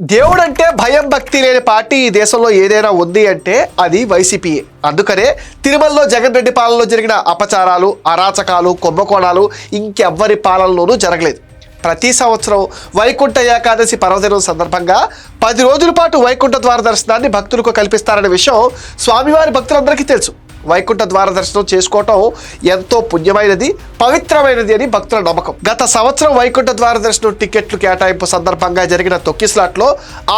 దేవుడంటే భయం భక్తి లేని పార్టీ ఈ దేశంలో ఏదైనా ఉంది అంటే అది వైసీపీయే అందుకనే తిరుమలలో జగన్ రెడ్డి పాలనలో జరిగిన అపచారాలు అరాచకాలు కుంభకోణాలు ఇంకెవ్వరి పాలనలోనూ జరగలేదు. ప్రతి సంవత్సరం వైకుంఠ ఏకాదశి పర్వదినం సందర్భంగా పది రోజుల పాటు వైకుంఠ ద్వార దర్శనాన్ని భక్తులకు కల్పిస్తారనే విషయం స్వామివారి భక్తులందరికీ తెలుసు. వైకుంఠ ద్వార దర్శనం చేసుకోవటం ఎంతో పుణ్యమైనది పవిత్రమైనది అని భక్తుల నమ్మకం. గత సంవత్సరం వైకుంఠ ద్వార దర్శనం టికెట్లు కేటాయింపు సందర్భంగా జరిగిన తొక్కిస్లాట్లో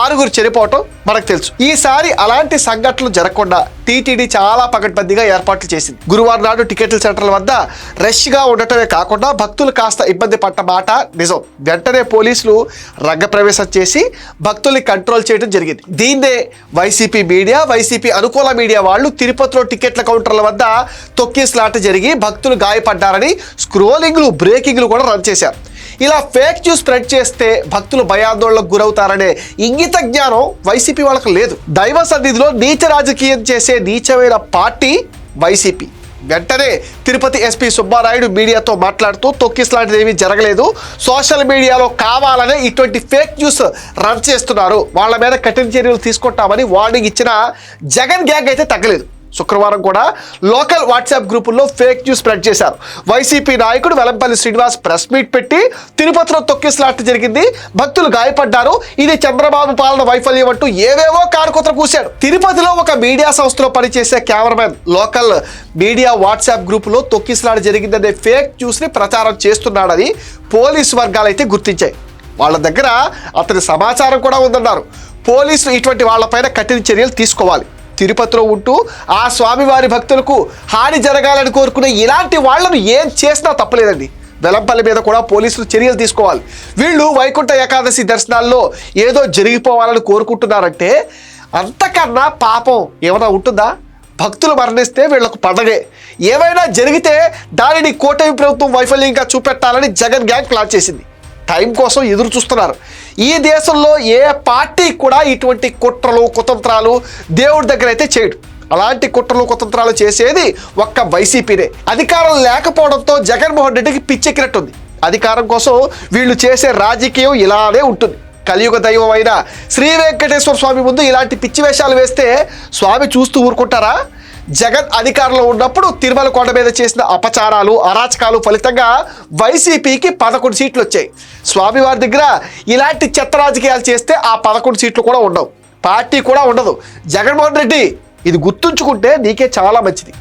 ఆరుగురు చనిపోవటం మనకు తెలుసు. ఈసారి అలాంటి సంఘటనలు జరగకుండా టీటీడీ చాలా పకడ్బందీగా ఏర్పాట్లు చేసింది. గురువారం నాడు టికెట్ల సెంటర్ల వద్ద రష్గా ఉండటమే కాకుండా భక్తులు కాస్త ఇబ్బంది పడ్డ మాట నిజం. వెంటనే పోలీసులు రంగప్రవేశం చేసి భక్తుల్ని కంట్రోల్ చేయడం జరిగింది. దీన్నే వైసీపీ మీడియా వైసీపీ అనుకూల మీడియా వాళ్ళు తిరుపతిలో టికెట్ల కౌంటర్ల వద్ద తొక్కిస్లాట జరిగి భక్తులు గాయపడ్డారని స్క్రోలింగ్లు బ్రేకింగ్లు కూడా రన్ చేశారు. ఇలా ఫేక్ న్యూస్ స్ప్రెడ్ చేస్తే భక్తులు భయాందోళనకు గురవుతారనే ఇంగిత జ్ఞానం వైసీపీ వాళ్ళకు లేదు. దైవ సన్నిధిలో నీచ రాజకీయం చేసే నీచమైన పార్టీ వైసీపీ. వెంటనే తిరుపతి ఎస్పీ సుబ్బారాయుడు మీడియాతో మాట్లాడుతూ తొక్కిసలాంటిది ఏమీ జరగలేదు. సోషల్ మీడియాలో కావాలనే ఇటువంటి ఫేక్ న్యూస్ రన్ చేస్తున్నారు. వాళ్ళ మీద కఠిన చర్యలు తీసుకుంటామని వార్నింగ్ ఇచ్చిన జగన్ గ్యాంగ్ అయితే తగ్గలేదు. శుక్రవారం కూడా లోకల్ వాట్సాప్ గ్రూపుల్లో ఫేక్ న్యూస్ స్ప్రెడ్ చేశారు. వైసీపీ నాయకుడు వెలంపల్లి శ్రీనివాస్ ప్రెస్ మీట్ పెట్టి తిరుపతిలో తొక్కిసలాట జరిగింది. భక్తులు గాయపడ్డారు. ఇది చంద్రబాబు పాలన వైఫల్యం అంటూ ఏవేవో కారుకొత్ర కూశాడు తిరుపతిలో ఒక మీడియా సంస్థలో పనిచేసే కెమెరామెన్ లోకల్ మీడియా వాట్సాప్ గ్రూపులో తొక్కిసలాట జరిగిందనే ఫేక్ న్యూస్ని ప్రచారం చేస్తున్నాడని పోలీసు వర్గాలు అయితే గుర్తించాయి. వాళ్ళ దగ్గర అతని సమాచారం కూడా ఉందన్నారు. పోలీసులు ఇటువంటి వాళ్ళపైన కఠిన చర్యలు తీసుకోవాలి. తిరుపతిలో ఉంటూ ఆ స్వామివారి భక్తులకు హాని జరగాలని కోరుకునే ఇలాంటి వాళ్ళను ఏం చేసినా తప్పలేదండి. వెలంపల్లి మీద కూడా పోలీసులు చర్యలు తీసుకోవాలి. వీళ్ళు వైకుంఠ ఏకాదశి దర్శనాల్లో ఏదో జరిగిపోవాలని కోరుకుంటున్నారంటే అంతకన్నా పాపం ఏమైనా ఉంటుందా? భక్తులు మరణిస్తే వీళ్ళకు పండగే. ఏమైనా జరిగితే దానిని కూటమి ప్రభుత్వం వైఫల్యంగా చూపెట్టాలని జగన్ గ్యాంగ్ ప్లాన్ చేసింది. టైం కోసం ఎదురు చూస్తున్నారు. ఈ దేశంలో ఏ పార్టీ కూడా ఇటువంటి కుట్రలు కుతంత్రాలు దేవుడి దగ్గర అయితే చేయడు. అలాంటి కుట్రలు కుతంత్రాలు చేసేది ఒక్క వైసీపీనే. అధికారం లేకపోవడంతో జగన్మోహన్ రెడ్డికి పిచ్చెక్కినట్టుంది. అధికారం కోసం వీళ్ళు చేసే రాజకీయం ఇలానే ఉంటుంది. కలియుగ దైవం అయిన శ్రీ వెంకటేశ్వర స్వామి ముందు ఇలాంటి పిచ్చి వేషాలు వేస్తే స్వామి చూస్తూ ఊరుకుంటారా? జగన్ అధికారంలో ఉన్నప్పుడు తిరుమల కొండ మీద చేసిన అపచారాలు అరాచకాలు ఫలితంగా వైసీపీకి పదకొండు సీట్లు వచ్చాయి. స్వామివారి దగ్గర ఇలాంటి చెత్త రాజకీయాలు చేస్తే ఆ పదకొండు సీట్లు కూడా ఉండవు. పార్టీ కూడా ఉండదు. జగన్మోహన్ రెడ్డి ఇది గుర్తుంచుకుంటే నీకే చాలా మంచిది.